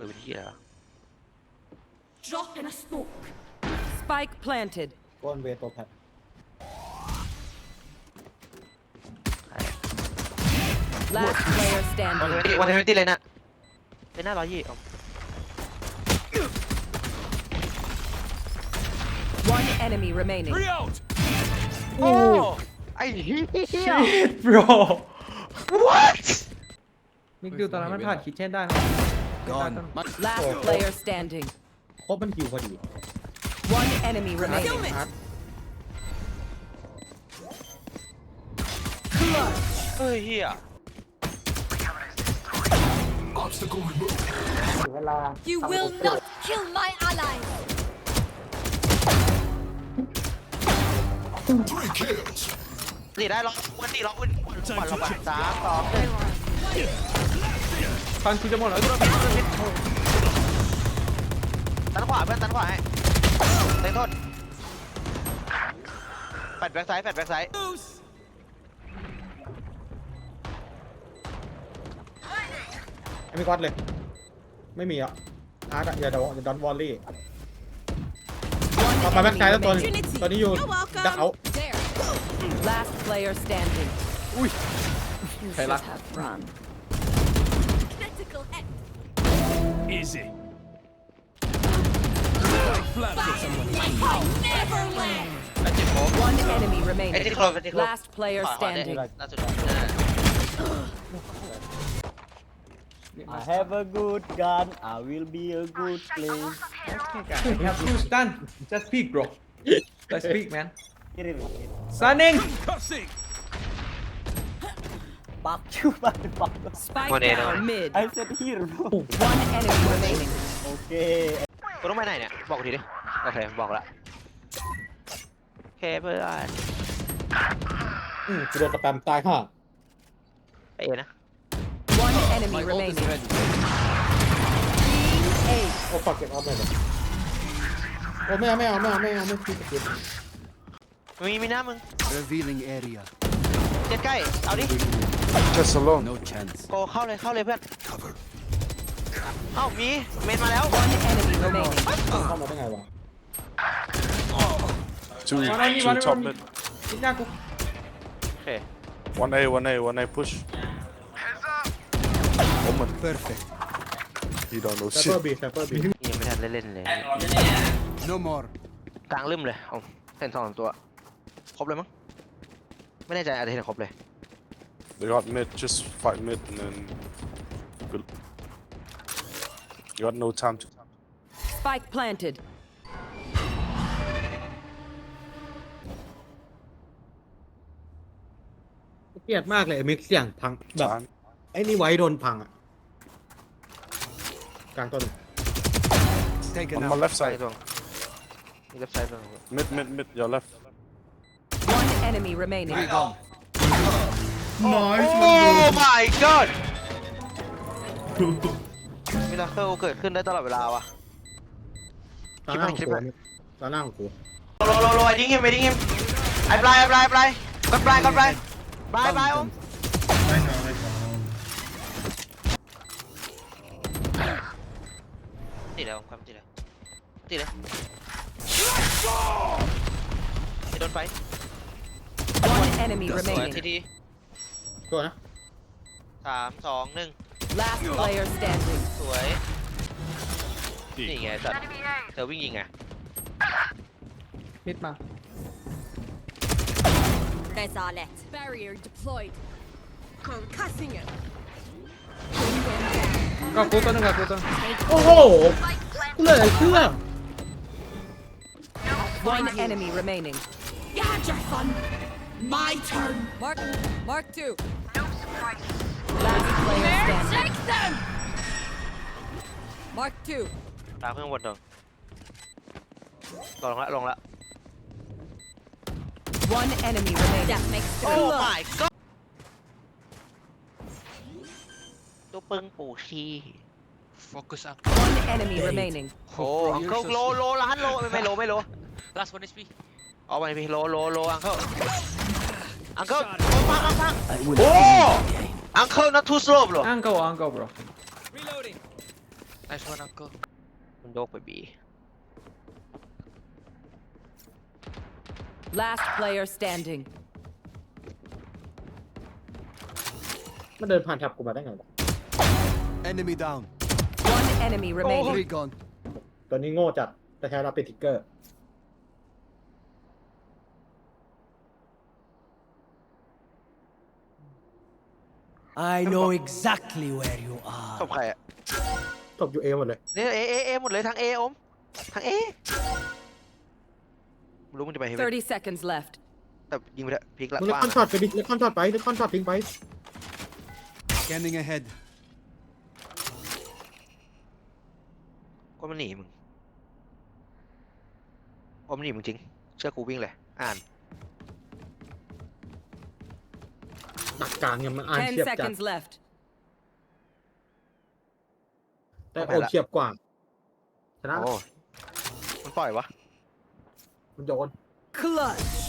มือเป็นที่อะไรวะ Drop in a smoke. Spike planted. ก้อนเวทตัวแพท Last player วัน standing. เทนตี้วันเทนตี้เลยนะเป็นหน้าร้อยยี่เอา One enemy remaining. โอ้ไอ้เหี้ย shit bro what มิกดูตอนนั้นมันผ่านคิดเช่นได้นะ Gone. Last player standing. ครบมันคิวพอดี One enemy remaining. อาร์ต เฮ้ยเฮีย เวลา You will not kill my ally. ตีได้ลองวันตีลองวันวันละวันสามสองหนึ่ง ฟันกูจะหมดแล้วตันขวาเพื่อนตันขวาให้เล่นโทษแปดแบ็กไซด์แปดแบ็กไซด์ไม่มีก้อนเลย ไม่มีอะอาร์ตอะอย่าโดนอย่าดอนวอลลี่ One ต่อไปแบ็คไซด์ enemy แล้วตัวหนึง remaining. ตัวนี้อยู่ดักเอา There. Last player standing. Ui. You Hay should lắm. have run. Critical hit. Easy. I'll never land. ไอ้เจ็บโค้ง One enemy ไอ้ remaining. ที่โคลไอ้ที่โคล Last player ขวาขวาเนี่ย standing. ล่าสุด I have a good gun. I will be a good player. we have two stun just peek bro let's peek man Get it, get it. stunning Cussing. Fuck you, man. Fuck. Spike One enemy. down mid. I said here, bro. One enemy remaining. Okay. กูต้องไปไหนเนี่ย บอกกูทีดิ โอเค บอกละโอเคเพื่อนอืมกูโดนสแปมตายห่าไปเอนะ One enemy remaining. Team eight. โอ้ฝากเก็บออฟหน่อยเลยโอ้ไม่เอาไม่เอาไม่เอาไม่เอาไม่คิดจะเก็บมีมีหน้ามึง Revealing area. เจ็ดใกล้ เอาดิ Just alone. No chance. โกเข้าเลยเข้าเลยเพื่อนเอ้ามีเมนมาแล้ว One enemy remaining. เข้ามาได้ไงวะ Two, One on me, two one top on me. mid. คิดหน้ากู โอเค One A, one A, one A push. Omen. Perfect. You don't know ไซเปอ shit. ร์บีไซเปอร์บียังไม่ทันได้เล่นเลย No more. กลางลืมเลยเอาเห็นสองสามตัว ครบเลยมั้ง ไม่แน่ใจอาจจะเห็นครบเลย They got mid. Just fight mid and then. Good. You got no time to. Spike planted. เกลียดมากเลยมิกเสียงพังแบบ Time. ไอ้นี่ไว้โดนพังอะ กลางต้น Taken On my out. left ซ้าย side. ตรงนี่เล็บซ้ายตรง Mid, mid, mid. Your left. One enemy remaining. Gone. โอ้ my god มิราเคิลเกิดขึ้นได้ตลอดเวลาวะตาหน้าของคลิปกูไหนตาหน้าของกูโลโลโลไอ้ดิ้งเฮมไอ้ดิ้งเฮมไอ้ปลายไอ้ปลายไอ้ปลายกดปลายกดปลายปลายปลายอมตีเลยอมความตีเลยตีเลยไอ้โดนไฟ One enemy สวยที remaining. ที ตัวนะ สามสองหนึ่ง Last player standing. สวย นี่ไงสัตว์เธอวิ่งยิงไง มิดมา Rezalet. Barrier deployed. Concussing it. ก็กูตัวหนึงกับกูตัวหนึง โอ้โหกูเลยไอ้เครื่อง One enemy remaining. Gotcha, your fun. My turn. Mark, mark two. Last player standing. Take them. Mark two. ตามเครื่องบนตรงลงละลงละ One enemy remaining. That makes โอ้ three. my god ตัวปึงปู่ชี Focus up. One enemy remaining. โอ้อังเคิลโลโลล้านโลไม่ไม่โลไม่โล Last one HP. เอาไปพี่โลโลโลอังเคิล อังเคิลพังพังพัง I will โอ้อังเคิล not too slow bro อังเกิลอังเกิล bro Reloading. Nice one, uncle. มันโยกไปบี Last player standing. มันเดินผ่านแท็บกูมาได้ไงวะ Enemy down. One enemy remaining. Three gone. ตัวนี้โง่จัดแต่ใช้เราเป็นทิกเกอร์ I know exactly where you ต are. บใครอะตบอยู่เอหมดเลย เนี่ยเอเอเอหมดเลยทั้งเออมทั้งเอรู้มึงจะไปเฮเว่น30 seconds left. แต่ยิงไปเถอะพลิกละมึงเล็กกว้างคอนช็อตไปดิเล็กคอนช็อตไปเล็กคอนช็อตทิ้งไป Scanning ahead. ก็มันหนีมึงโอมนหนีมึงจริง เชื่อกูวิ่งเลย อ่าน ดักกลางยังมันอ่าน10เฉียบจัด seconds left. แต่โอมเฉียบกว่าชนะโอ้มันปล่อยวะมันโดน Clutch.